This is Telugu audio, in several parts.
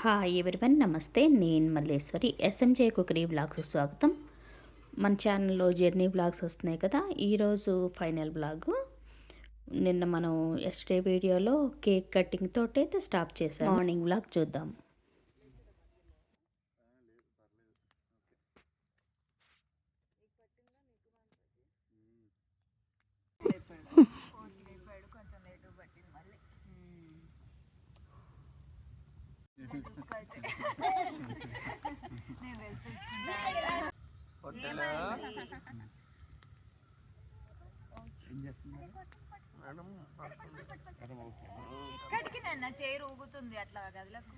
హాయ్ ఎవరివన్ నమస్తే. నేను మల్లేశ్వరి. ఎస్ఎంజే కుకరీ బ్లాగ్స్ స్వాగతం. మన ఛానల్లో జర్నీ బ్లాగ్స్ వస్తున్నాయి కదా. ఈరోజు ఫైనల్ బ్లాగ్ నిన్న మనం ఎస్టే వీడియోలో కేక్ కటింగ్ తోటి అయితే స్టాప్ చేసాం మార్నింగ్ బ్లాగ్ చూద్దాం. ఇక్కడికి నన్న చేరు ఊగుతుంది అట్లా గదిలకు.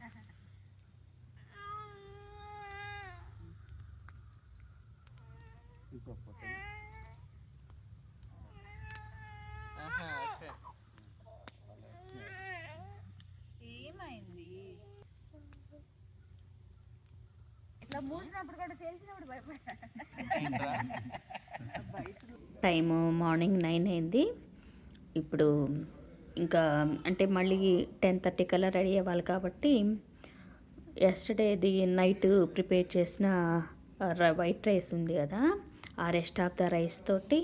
ఏమైంది? ఇట్లా మూసినప్పుడు కూడా తెలిసినప్పుడు భయపడా టైము మార్నింగ్ నైన్ అయింది. ఇప్పుడు ఇంకా అంటే మళ్ళీ టెన్ థర్టీ కల్లా రెడీ అవ్వాలి కాబట్టి ఎస్టర్డేది నైట్ ప్రిపేర్ చేసిన వైట్ రైస్ ఉంది కదా ఆ రెస్ట్ ఆఫ్ ద రైస్ తోటి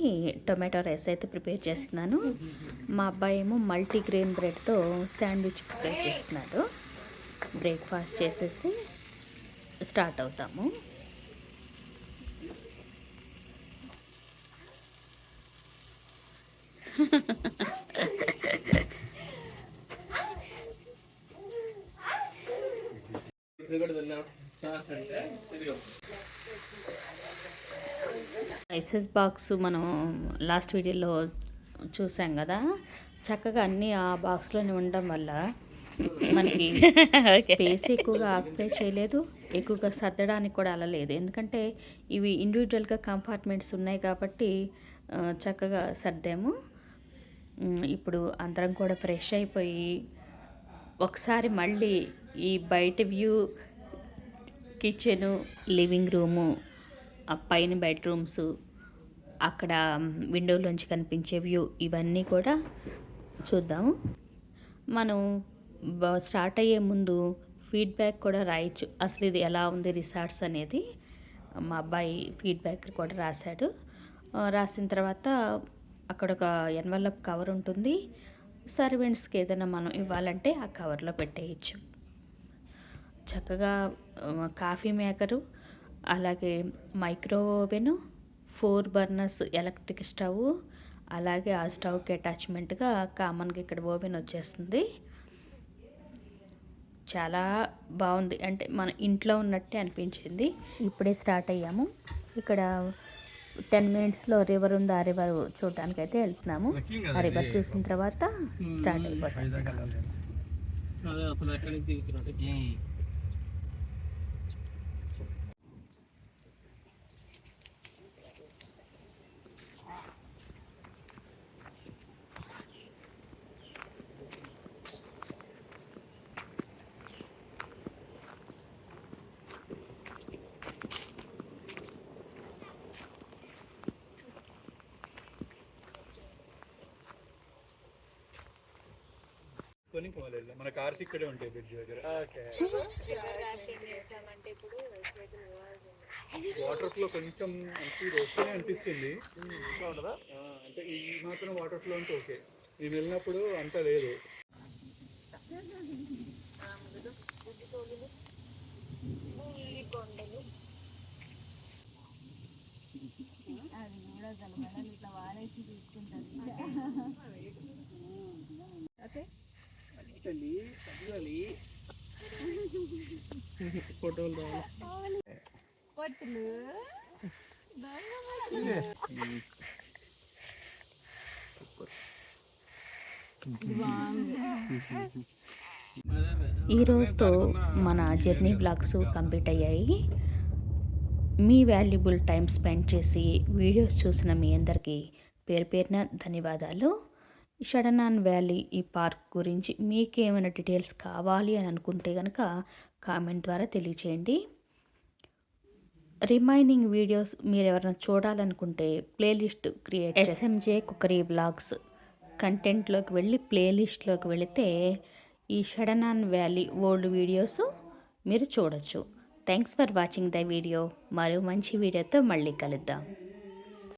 టొమాటో రైస్ అయితే ప్రిపేర్ చేస్తున్నాను. మా అబ్బాయి ఏమో మల్టీగ్రెయిన్ బ్రెడ్తో శాండ్విచ్ ప్రిపేర్ చేస్తున్నాడు. బ్రేక్ఫాస్ట్ చేసేసి స్టార్ట్ అవుతాము. రైసెస్ బాక్స్ మనం లాస్ట్ వీడియోలో చూసాం కదా? చక్కగా అన్నీ ఆ బాక్స్లోనే ఉండడం వల్ల మనకి స్పేస్ ఎక్కువగా ఆక్యుపై చేయలేదు ఎక్కువగా సర్దడానికి కూడా అలా లేదు. ఎందుకంటే ఇవి ఇండివిజువల్గా కంపార్ట్మెంట్స్ ఉన్నాయి కాబట్టి చక్కగా సర్దాము. ఇప్పుడు అందరం కూడా ఫ్రెష్ అయిపోయి ఒకసారి మళ్ళీ ఈ బయట వ్యూ కిచెను లివింగ్ రూము ఆ పైన బెడ్రూమ్స్ అక్కడ విండోలోంచి కనిపించే వ్యూ ఇవన్నీ కూడా చూద్దాము. మనం స్టార్ట్ అయ్యే ముందు ఫీడ్బ్యాక్ కూడా రాయొచ్చు. అసలు ఇది ఎలా ఉంది రిసార్ట్స్ అనేది మా అబ్బాయి ఫీడ్బ్యాక్ కూడా రాశాడు. రాసిన తర్వాత అక్కడ ఒక ఎన్వలప్ కవర్ ఉంటుంది. సర్వెంట్స్కి ఏదైనా మనం ఇవ్వాలంటే ఆ కవర్లో పెట్టేయచ్చు. చక్కగా కాఫీ మేకరు అలాగే micro oven four burners electric stove అలాగే ఆ స్టవ్కి అటాచ్మెంట్గా కామన్గా ఇక్కడ ఓవెన్ వచ్చేస్తుంది. చాలా బాగుంది. అంటే మన ఇంట్లో ఉన్నట్టే అనిపించింది. ఇప్పుడే స్టార్ట్ అయ్యాము. ఇక్కడ టెన్ మినిట్స్లో రివర్ ఉంది? ఆ రివర్ చూడడానికి అయితే వెళ్తున్నాము. ఆ రివర్ చూసిన తర్వాత స్టార్ట్ అయిపోతాం. కొని పోలేదు. మన కార్స్ ఇక్కడే ఉంటాయి బ్రిడ్జ్ దగ్గర. వాటర్ ఫ్లో కొంచెం అంటే ఓకే అనిపిస్తుంది. అంటే ఈ మాత్రం వాటర్ ఫ్లో అంటే ఓకే. నేను వెళ్ళినప్పుడు అంత లేదు. ఫోటోలు పొట్టులు ఈ రోజుతో మన జర్నీ బ్లాగ్స్ కంప్లీట్ అయ్యాయి. మీ వాల్యుబుల్ టైం స్పెండ్ చేసి వీడియోస్ చూసిన మీ అందరికీ పేరు పేరున ధన్యవాదాలు. షడనాన్ వ్యాలీ ఈ పార్క్ గురించి మీకేమైనా డీటెయిల్స్ కావాలి అని అనుకుంటే కనుక కామెంట్ ద్వారా తెలియచేయండి. రిమైనింగ్ వీడియోస్ మీరు ఎవరైనా చూడాలనుకుంటే playlist create SMJ cookery blogs కంటెంట్లోకి వెళ్ళి ప్లేలిస్ట్లోకి వెళితే ఈ షడనాన్ వ్యాలీ ఓల్డ్ వీడియోస్ మీరు చూడొచ్చు. Thanks for watching the video. మరో మంచి వీడియోతో మళ్ళీ కలుద్దాం.